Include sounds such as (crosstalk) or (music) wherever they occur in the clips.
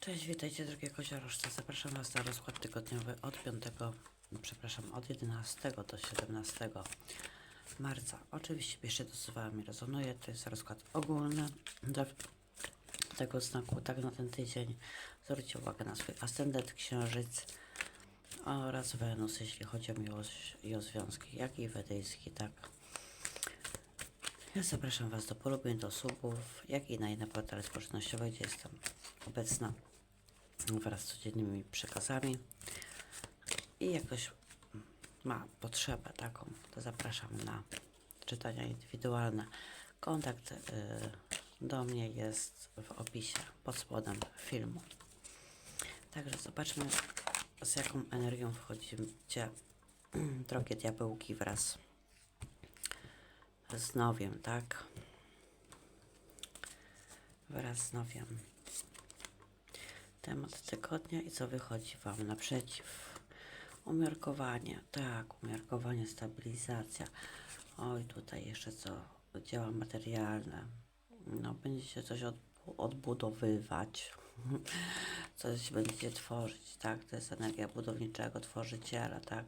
Cześć, witajcie drogie koziorożce. Zapraszam Was na rozkład tygodniowy od 5, przepraszam, od 11 do 17 marca. Oczywiście bierzcie to, co Wami rezonuje. To jest rozkład ogólny dla tego znaku, tak na ten tydzień. Zwróćcie uwagę na swój ascendent, księżyc oraz Wenus, jeśli chodzi o miłość i o związki, jak i wedyjski, tak. Ja zapraszam Was do polubień, do subów, jak i na inne portale społecznościowe, gdzie jestem obecna wraz z codziennymi przekazami i jakoś ma potrzebę taką, to zapraszam na czytania indywidualne. Kontakt y, do mnie jest w opisie pod spodem filmu. Także zobaczmy z jaką energią wchodzicie (clears throat) drogie diabełki wraz z nowiem, tak? Wraz z nowiem. Temat tygodnia i co wychodzi Wam naprzeciw. Umiarkowanie, tak, umiarkowanie, stabilizacja. Oj, tutaj jeszcze co, dzieła materialne. No, będziecie coś odbu- odbudowywać, (laughs) coś będziecie tworzyć, tak? To jest energia budowniczego, tworzyciela, tak?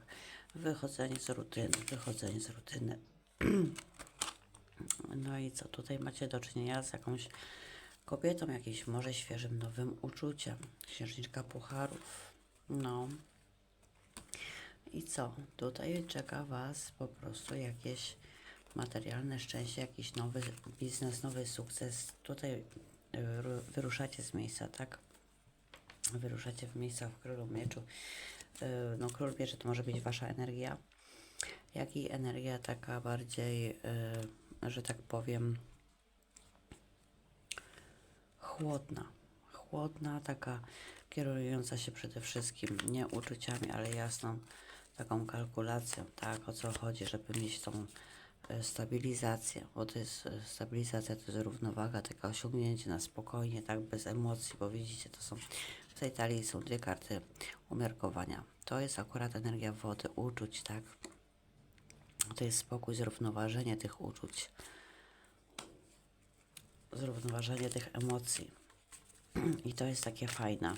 Wychodzenie z rutyny, wychodzenie z rutyny. (clears throat) No i co, tutaj macie do czynienia z jakąś kobietą, jakimś może świeżym, nowym uczuciem. Księżniczka pucharów. No. I co? Tutaj czeka Was po prostu jakieś materialne szczęście, jakiś nowy biznes, nowy sukces. Tutaj ru- wyruszacie z miejsca, tak? Wyruszacie w miejsca w Królu Mieczu. Y, No, Król Mieczy to może być Wasza energia, jak i energia taka bardziej, y, że tak powiem, chłodna. Chłodna, taka kierująca się przede wszystkim nie uczuciami, ale jasną taką kalkulacją, tak, o co chodzi, żeby mieć tą e, stabilizację, bo to jest e, stabilizacja, to jest równowaga, takie osiągnięcie na spokojnie, tak, bez emocji, bo widzicie, to są, w tej talii są dwie karty umiarkowania. To jest akurat energia wody, uczuć, tak, to jest spokój, zrównoważenie tych uczuć, zrównoważenie tych emocji. (clears throat) I to jest takie fajne.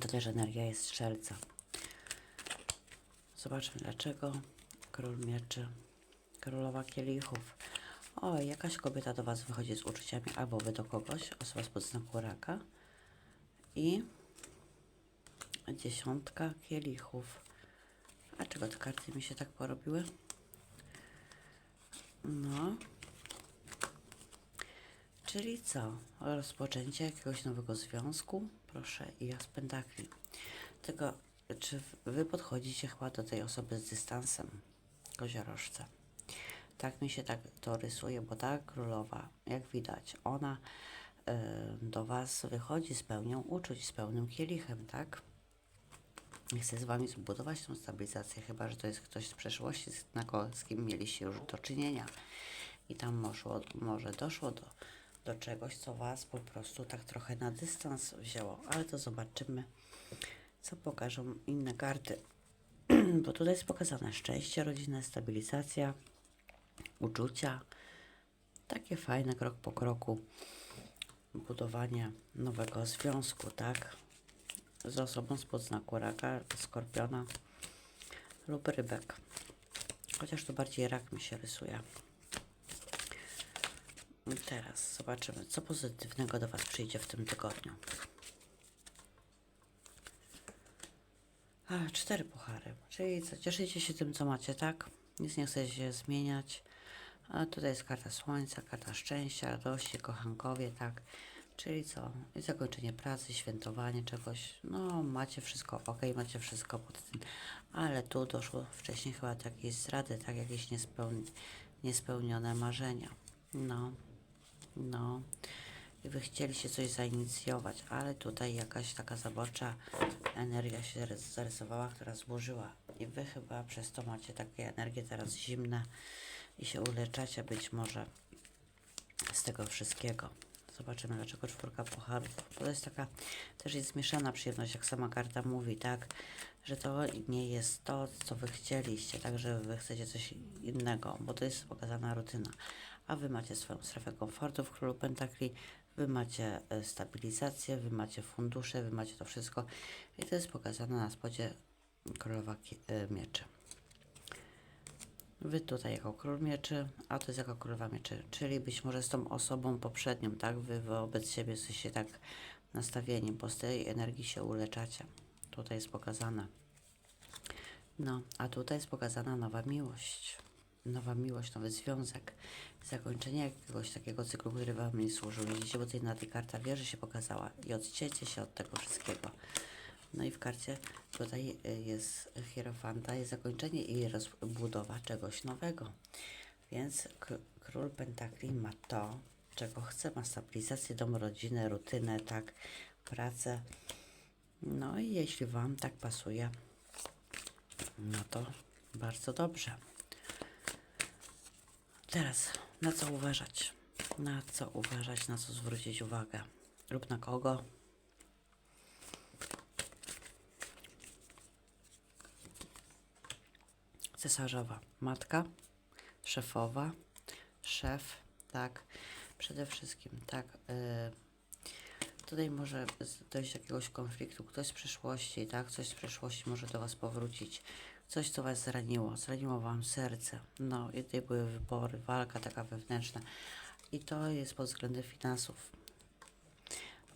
To też energia jest strzelca. Zobaczmy dlaczego. Król mieczy. Królowa kielichów. O, jakaś kobieta do Was wychodzi z uczuciami, albo Wy do kogoś, osoba z podznaku raka. I dziesiątka kielichów. A czego te karty mi się tak porobiły? No. Czyli co? Rozpoczęcie jakiegoś nowego związku? Proszę, i ja z pentakli. Tylko, czy wy podchodzicie chyba do tej osoby z dystansem? Koziorożce. Tak mi się tak to rysuje, bo ta królowa, jak widać, ona y, do was wychodzi z pełnią uczuć, z pełnym kielichem, tak? Chce z wami zbudować tą stabilizację, chyba że to jest ktoś z przeszłości, z, z kim mieliście już do czynienia. I tam może doszło do, do czegoś, co was po prostu tak trochę na dystans wzięło. Ale to zobaczymy, co pokażą inne karty. (clears throat) Bo tutaj jest pokazane szczęście rodzinne, stabilizacja, uczucia. Takie fajne krok po kroku budowanie nowego związku, tak? Z osobą spod znaku raka, skorpiona lub rybek. Chociaż to bardziej rak mi się rysuje. I Teraz zobaczymy, co pozytywnego do Was przyjdzie w tym tygodniu. A, cztery puchary. Czyli co, cieszycie się tym, co macie, tak? Nic nie chcecie zmieniać. A tutaj jest karta słońca, karta szczęścia, radości, kochankowie, tak? Czyli co? I zakończenie pracy, świętowanie czegoś. No, macie wszystko ok, macie wszystko pod tym. Ale tu doszło wcześniej chyba do jakiejś zdrady, tak? Jakieś niespełni niespełnione marzenia. No, no. I wy chcieliście coś zainicjować, ale tutaj jakaś taka zaborcza energia się rys- zarysowała, która złożyła. I wy chyba przez to macie takie energie teraz zimne i się uleczacie być może z tego wszystkiego. Zobaczymy, dlaczego czwórka pucharów. To jest taka też jest zmieszana przyjemność, jak sama karta mówi, tak? Że to nie jest to, co wy chcieliście, tak? Że wy chcecie coś innego, bo to jest pokazana rutyna. A wy macie swoją strefę komfortu w Królu Pentakli, Wy macie e, stabilizację, wy macie fundusze, wy macie to wszystko i to jest pokazane na spodzie królowa e, mieczy. Wy tutaj jako król mieczy, a to jest jako królowa mieczy, czyli być może z tą osobą poprzednią, tak? Wy wobec siebie jesteście tak nastawieni, bo z tej energii się uleczacie. Tutaj jest pokazane. No, a tutaj jest pokazana nowa miłość. Nowa miłość, nowy związek. Zakończenie jakiegoś takiego cyklu, który Wam nie służył. Widzicie, bo tutaj na tej karta wieży się pokazała i odcięcie się od tego wszystkiego. No i w karcie tutaj y, jest hierofanta, jest zakończenie i rozbudowa czegoś nowego. Więc król pentakli ma to, czego chce, ma stabilizację, dom, rodzinę, rutynę, tak, pracę. No i jeśli Wam tak pasuje, no to bardzo dobrze. Teraz na co uważać? Na co uważać, na co zwrócić uwagę? Lub na kogo? Cesarzowa matka, szefowa, szef, tak, przede wszystkim, tak. y, tutaj może dojść do jakiegoś konfliktu, ktoś z przeszłości, tak, coś z przeszłości może do Was powrócić, coś, co Was zraniło, zraniło Wam serce, no i tutaj były wybory, walka taka wewnętrzna i to jest pod względem finansów.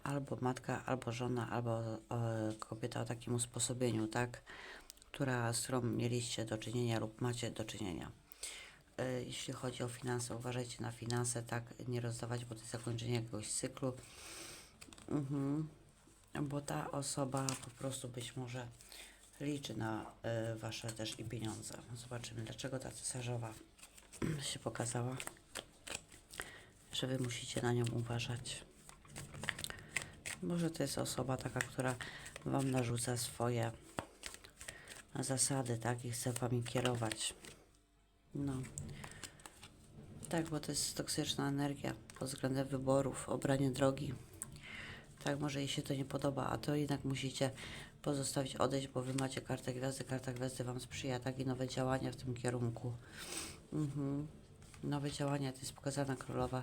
Albo matka, albo żona, albo e, kobieta o takim usposobieniu, tak, która, z którą mieliście do czynienia lub macie do czynienia. E, Jeśli chodzi o finanse, uważajcie na finanse, tak, nie rozdawać, bo to jest zakończenie jakiegoś cyklu. Mhm. Bo ta osoba po prostu być może liczy na e, wasze też i pieniądze. Zobaczymy, dlaczego ta cesarzowa (clears throat) się pokazała, że wy musicie na nią uważać. Może to jest osoba taka, która wam narzuca swoje zasady, tak, i chce wami kierować. No. Tak, bo to jest toksyczna energia pod względem wyborów, obranie drogi. Tak, może jej się to nie podoba, a to jednak musicie pozostawić, odejść, bo wy macie kartę gwiazdy, karta gwiazdy wam sprzyja, tak, i nowe działania w tym kierunku. Mhm. Nowe działania, to jest pokazana królowa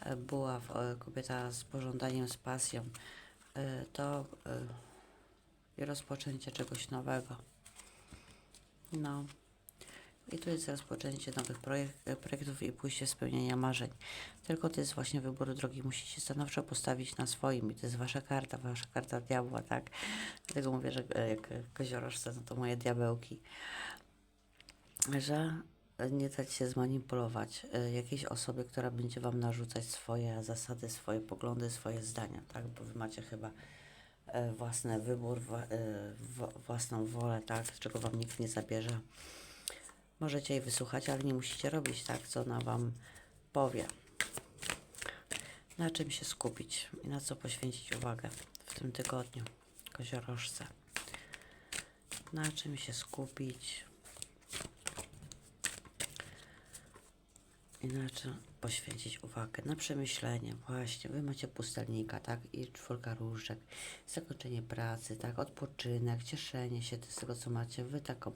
e, była e, kobieta z pożądaniem, z pasją. E, To i rozpoczęcie czegoś nowego. No. I tu jest rozpoczęcie nowych projek projektów i pójście spełnienia marzeń. Tylko to jest właśnie wybór drogi. Musicie stanowczo postawić na swoim. I to jest wasza karta, wasza karta diabła, tak? Dlatego mówię, że e, jak koziorożce, no to moje diabełki. Że nie dać się zmanipulować e, jakiejś osobie, która będzie wam narzucać swoje zasady, swoje poglądy, swoje zdania, tak? Bo wy macie chyba e, własny wybór, własną wolę, tak? Czego wam nikt nie zabierze. Możecie jej wysłuchać, ale nie musicie robić tak, co ona wam powie. Na czym się skupić i na co poświęcić uwagę w tym tygodniu, koziorożce. Na czym się skupić i na czym poświęcić uwagę. Na przemyślenie, właśnie. Wy macie pustelnika, tak? I czwórka różek. Zakończenie pracy, tak? Odpoczynek, cieszenie się z tego, co macie. Wy taką,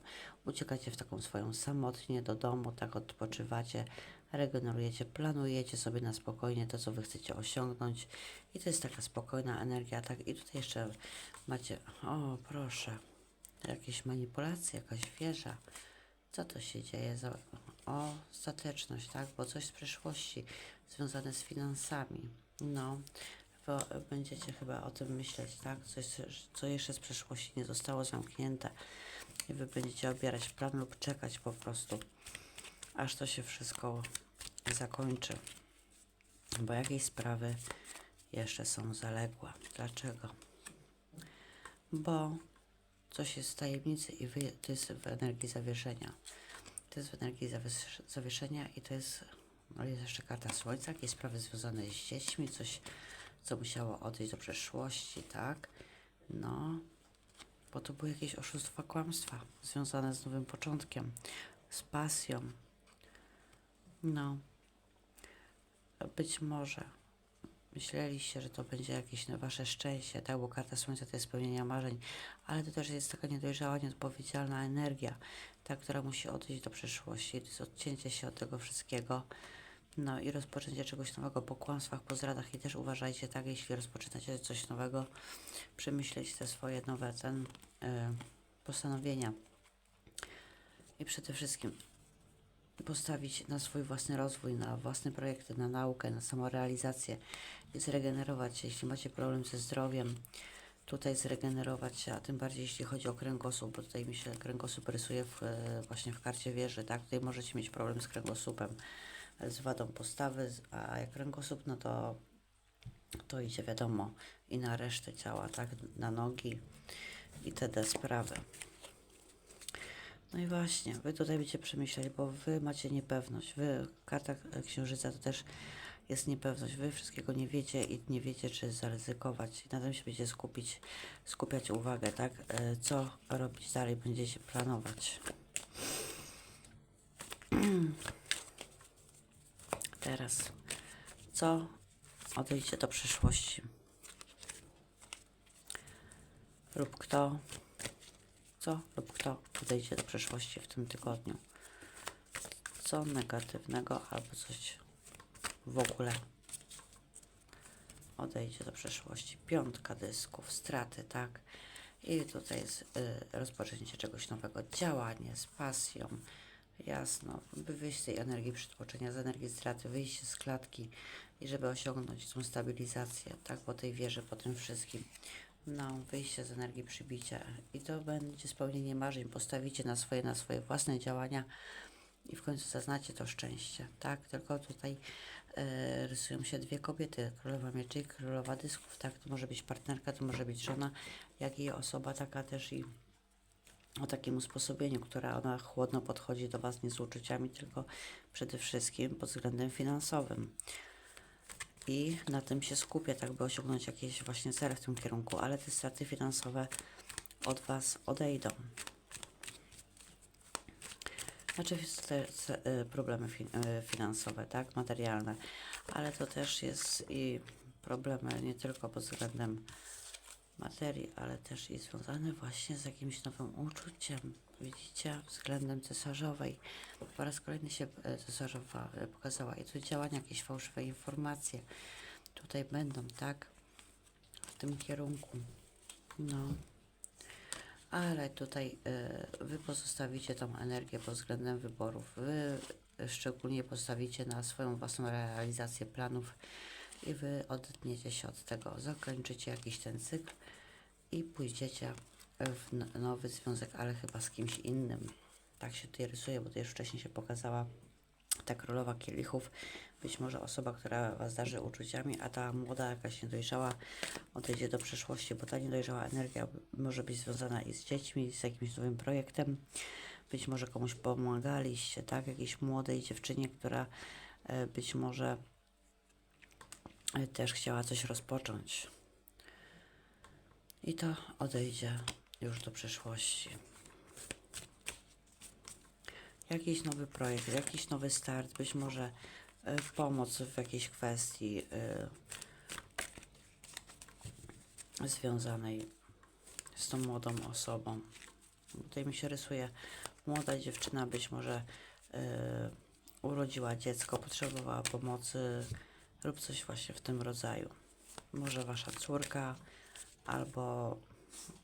uciekacie w taką swoją samotnie do domu, tak? Odpoczywacie, regenerujecie, planujecie sobie na spokojnie to, co wy chcecie osiągnąć. I to jest taka spokojna energia, tak? I tutaj jeszcze macie, o proszę, jakieś manipulacje, jakaś wieża. Co to się dzieje? Za... O, stateczność, tak? Bo coś z przeszłości związane z finansami. No, bo będziecie chyba o tym myśleć, tak? Coś, co jeszcze z przeszłości nie zostało zamknięte. I wy będziecie obierać plan lub czekać po prostu, aż to się wszystko zakończy. Bo jakieś sprawy jeszcze są zaległe. Dlaczego? Bo coś jest z tajemnicy i wy, to jest w energii zawieszenia. To jest w energii zawiesz- zawieszenia i to jest, no jest jeszcze karta słońca, jakieś sprawy związane z dziećmi, coś, co musiało odejść do przeszłości, tak? No, bo to były jakieś oszustwa, kłamstwa związane z nowym początkiem, z pasją. No, być może myśleliście, że to będzie jakieś wasze szczęście, tak? Bo karta słońca to jest spełnienia marzeń, ale to też jest taka niedojrzała, nieodpowiedzialna energia, ta, która musi odejść do przeszłości. To jest odcięcie się od tego wszystkiego. No i rozpoczęcie czegoś nowego po kłamstwach, po zdradach i też uważajcie, tak, jeśli rozpoczynacie coś nowego, przemyśleć te swoje nowe ten, y, postanowienia i przede wszystkim postawić na swój własny rozwój, na własne projekty, na naukę, na samorealizację zregenerować. Się, jeśli macie problem ze zdrowiem, tutaj zregenerować się, a tym bardziej jeśli chodzi o kręgosłup, bo tutaj mi się kręgosłup rysuje w, e, właśnie w karcie wieży, tak, tutaj możecie mieć problem z kręgosłupem, e, z wadą postawy, a jak kręgosłup, no to to idzie wiadomo i na resztę ciała, tak, na nogi i te sprawy. No i właśnie, wy tutaj będziecie przemyśleć, bo wy macie niepewność. Wy, karta księżyca to też jest niepewność. Wy wszystkiego nie wiecie i nie wiecie, czy zaryzykować. Na tym się będziecie skupić, skupiać uwagę, tak? E, Co robić dalej, będziecie planować. (clears throat) Teraz, co odejdzie do przyszłości? Lub kto co lub kto odejdzie do przeszłości w tym tygodniu. Co negatywnego albo coś w ogóle odejdzie do przeszłości. Piątka dysków, straty, tak? I tutaj jest y, rozpoczęcie czegoś nowego, działanie z pasją, jasno, by wyjść z tej energii przytłoczenia, z energii straty, wyjść z klatki i żeby osiągnąć tą stabilizację, tak, po tej wierze, po tym wszystkim. No, wyjście z energii przybicia i to będzie spełnienie marzeń. Postawicie na swoje, na swoje własne działania i w końcu zaznacie to szczęście, tak? Tylko tutaj e, rysują się dwie kobiety, królowa mieczy i królowa dysków, tak? To może być partnerka, to może być żona, jak i osoba taka też i o takim usposobieniu, która ona chłodno podchodzi do Was nie z uczuciami, tylko przede wszystkim pod względem finansowym i na tym się skupię, tak by osiągnąć jakieś właśnie cele w tym kierunku, ale te straty finansowe od Was odejdą. Znaczy te ce- y, problemy fin- y, finansowe, tak, materialne, ale to też jest i problemy nie tylko pod względem materii, ale też i związane właśnie z jakimś nowym uczuciem. Widzicie, względem cesarzowej. Po raz kolejny się e, cesarzowa e, pokazała i tu działania, jakieś fałszywe informacje tutaj będą, tak? W tym kierunku. No. Ale tutaj e, wy pozostawicie tą energię pod względem wyborów. Wy szczególnie postawicie na swoją własną realizację planów i wy odetniecie się od tego. Zakończycie jakiś ten cykl i pójdziecie w nowy związek, ale chyba z kimś innym. Tak się tutaj rysuje, bo to już wcześniej się pokazała ta królowa kielichów. Być może osoba, która was darzy uczuciami, a ta młoda, jakaś niedojrzała odejdzie do przeszłości, bo ta niedojrzała energia może być związana i z dziećmi, z jakimś nowym projektem. Być może komuś pomagaliście, tak? Jakiejś młodej dziewczynie, która e, być może też chciała coś rozpocząć. I to odejdzie już do przeszłości. Jakiś nowy projekt, jakiś nowy start, być może e, pomoc w jakiejś kwestii e, związanej z tą młodą osobą. Tutaj mi się rysuje młoda dziewczyna, być może e, urodziła dziecko, potrzebowała pomocy lub coś właśnie w tym rodzaju. Może wasza córka albo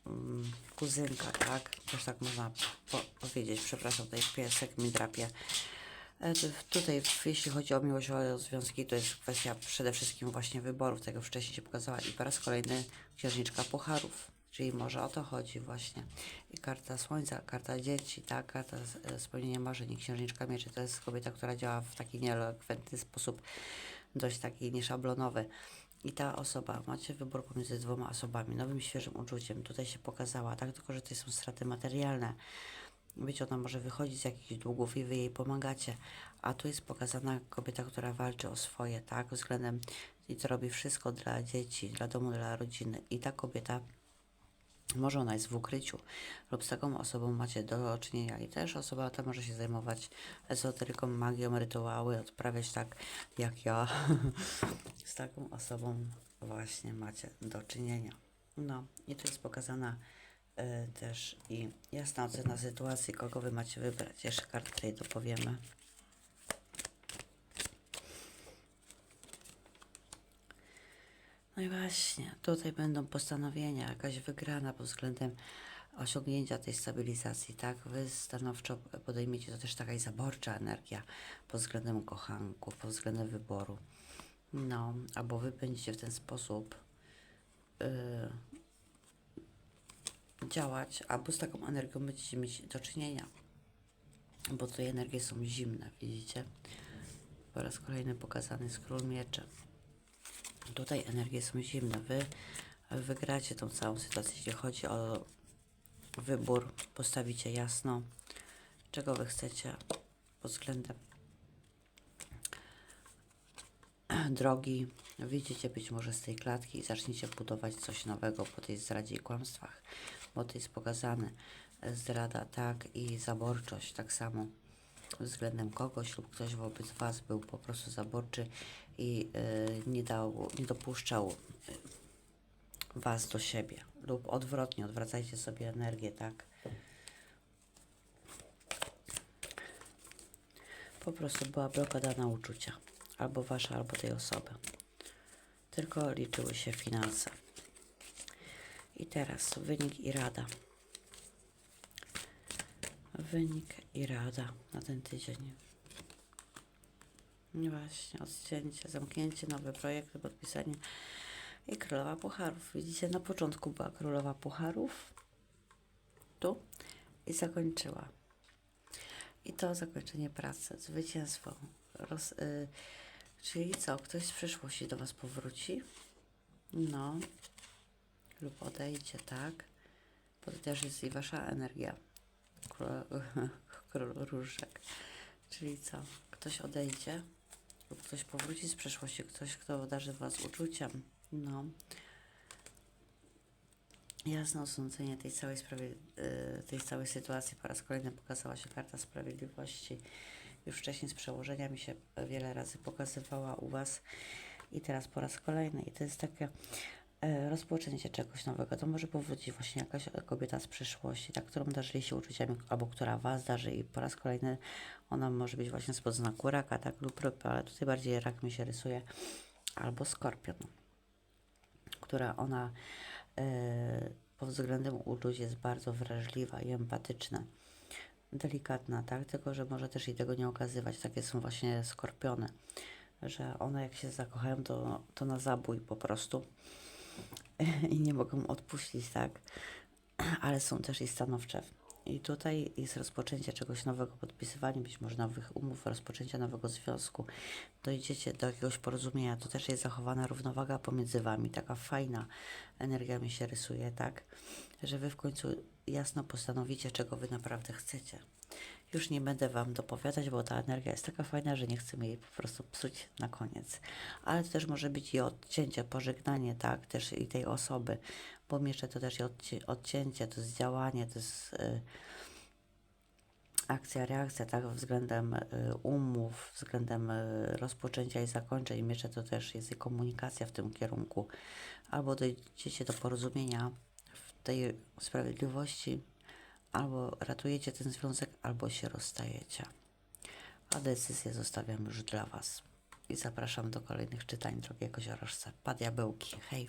mm, kuzynka, tak? Też tak można po powiedzieć. Przepraszam, tutaj piesek mi drapie. E, tu- Tutaj, jeśli chodzi o miłość, o związki, to jest kwestia przede wszystkim właśnie wyborów. Tego wcześniej się pokazała. I po raz kolejny księżniczka pucharów. Czyli może o to chodzi właśnie. I karta słońca, karta dzieci, tak? Karta e, spełnienia marzeń. Księżniczka mieczy to jest kobieta, która działa w taki nieelokwentny sposób, dość taki nieszablonowy. I ta osoba, macie wybór pomiędzy dwoma osobami, nowym, świeżym uczuciem. Tutaj się pokazała, tak? Tylko, że to są straty materialne. Być ona może wychodzić z jakichś długów i wy jej pomagacie. A tu jest pokazana kobieta, która walczy o swoje, tak? Względem i to robi wszystko dla dzieci, dla domu, dla rodziny. I ta kobieta może ona jest w ukryciu lub z taką osobą macie do czynienia i też osoba ta może się zajmować ezoteryką, magią, rytuały, odprawiać tak jak ja. (laughs) z taką osobą właśnie macie do czynienia. No i tu jest pokazana y, też i jasna ocena sytuacji, kogo wy macie wybrać. Jeszcze kart tutaj dopowiemy. No i właśnie, tutaj będą postanowienia, jakaś wygrana pod względem osiągnięcia tej stabilizacji, tak? Wy stanowczo podejmiecie, to też taka zaborcza energia pod względem kochanków, pod względem wyboru. No, albo wy będziecie w ten sposób yy, działać, albo z taką energią będziecie mieć do czynienia. Bo tutaj energie są zimne, widzicie? Po raz kolejny pokazany jest król. Tutaj energie są zimne. Wy wygracie tą całą sytuację, jeśli chodzi o wybór. Postawicie jasno, czego wy chcecie pod względem (clears throat) drogi. Wyjdziecie być może z tej klatki i zaczniecie budować coś nowego po tej zdradzie i kłamstwach, bo to jest pokazane. Zdrada, tak, i zaborczość, tak samo względem kogoś lub ktoś wobec Was był po prostu zaborczy i y, nie, dał, nie dopuszczał y, Was do siebie lub odwrotnie, odwracajcie sobie energię, tak? Po prostu była blokada na uczucia, albo Wasza, albo tej osoby. Tylko liczyły się finanse. I teraz wynik i rada. Wynik i rada na ten tydzień. Właśnie, odcięcie, zamknięcie, nowe projekty, podpisanie i królowa pucharów. Widzicie, na początku była królowa pucharów, tu i zakończyła. I to zakończenie pracy, zwycięstwo. Roz, y, czyli co, ktoś z przyszłości do Was powróci? No, lub odejdzie, tak? Bo to też jest i Wasza energia. Król, (laughs) król różek. Czyli co? Ktoś odejdzie lub ktoś powróci z przeszłości, ktoś, kto obdarzy Was uczuciem. No. Jasne osądzenie tej całej sprawie, y, tej całej sytuacji po raz kolejny pokazała się karta sprawiedliwości. Już wcześniej z przełożenia mi się wiele razy pokazywała u Was i teraz po raz kolejny. I to jest takie rozpoczęcie czegoś nowego. To może powrócić właśnie jakaś kobieta z przyszłości, ta, którą darzyli się uczuciami, albo która Was darzy i po raz kolejny ona może być właśnie spod znaku raka, tak, lub ryby, ale tutaj bardziej rak mi się rysuje, albo skorpion, która ona e, pod względem uczuć jest bardzo wrażliwa i empatyczna. Delikatna, tak? Tylko, że może też jej tego nie okazywać. Takie są właśnie skorpiony, że one jak się zakochają, to, to na zabój po prostu (laughs) i nie mogą odpuścić, tak? (clears throat) Ale są też i stanowcze. I tutaj jest rozpoczęcie czegoś nowego, podpisywanie być może nowych umów, rozpoczęcia nowego związku. Dojdziecie do jakiegoś porozumienia, to też jest zachowana równowaga pomiędzy Wami, taka fajna energia mi się rysuje, tak? Że Wy w końcu jasno postanowicie, czego Wy naprawdę chcecie. Już nie będę Wam dopowiadać, bo ta energia jest taka fajna, że nie chcemy jej po prostu psuć na koniec. Ale to też może być i odcięcie, pożegnanie, tak, też i tej osoby, bo miecze to też i odci- odcięcie, to jest działanie, to jest y, akcja, reakcja, tak, względem y, umów, względem y, rozpoczęcia i zakończeń. Miecze to też jest i komunikacja w tym kierunku. Albo dojdziecie do porozumienia w tej sprawiedliwości, albo ratujecie ten związek, albo się rozstajecie. A decyzję zostawiam już dla Was. I zapraszam do kolejnych czytań, drogie koziorożce. Pa diabełki, hej!